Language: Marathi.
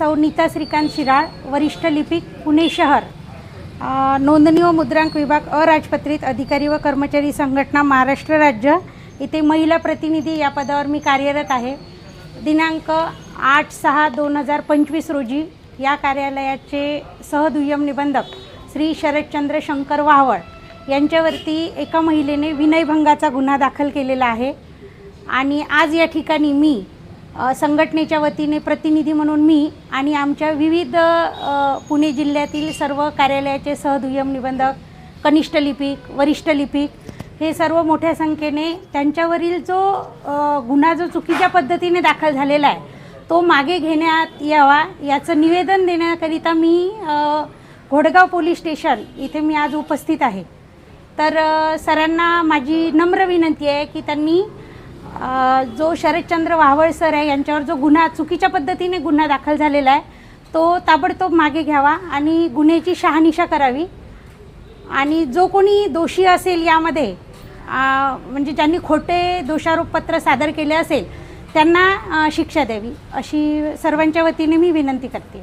नीता श्रीकांत शिराळ वरिष्ठ लिपिक पुणे शहर. नोंदणी व मुद्रांक विभाग अराजपत्रित अधिकारी व कर्मचारी संघटना महाराष्ट्र राज्य. इथे महिला प्रतिनिधी या पदावर मी कार्यरत आहे. दिनांक आठ सहा दोन हजार पंचवीस रोजी या कार्यालयाचे सहदुय्यम निबंधक श्री शरदचंद्र शंकर वाहवळ यांच्यावरती एका महिलेने विनयभंगाचा गुन्हा दाखल केलेला आहे. आणि आज या ठिकाणी मी संघटनेच्या वतीने प्रतिनिधी म्हणून मी आणि आमच्या विविध पुणे जिल्ह्यातील सर्व कार्यालयाचे सहदुय्यम निबंधक कनिष्ठ लिपिक वरिष्ठ लिपिक हे सर्व मोठ्या संख्येने त्यांच्यावरील जो गुन्हा जो चुकीच्या पद्धतीने दाखल झालेला आहे तो मागे घेण्यात यावा याचं निवेदन देण्याकरिता मी घोडगाव पोलीस स्टेशन इथे मी आज उपस्थित आहे. तर सरांना माझी नम्र विनंती आहे की त्यांनी जो शरदचंद्र वाहवळ सर आहे यांच्यावर जो गुन्हा चुकीच्या पद्धतीने गुन्हा दाखल झालेला आहे तो ताबडतोब मागे घ्यावा आणि गुन्ह्याची शहानिशा करावी. आणि जो कोणी दोषी असेल यामध्ये म्हणजे ज्यांनी खोटे दोषारोपपत्र सादर केले असेल त्यांना शिक्षा द्यावी अशी सर्वांच्या वतीने मी विनंती करते.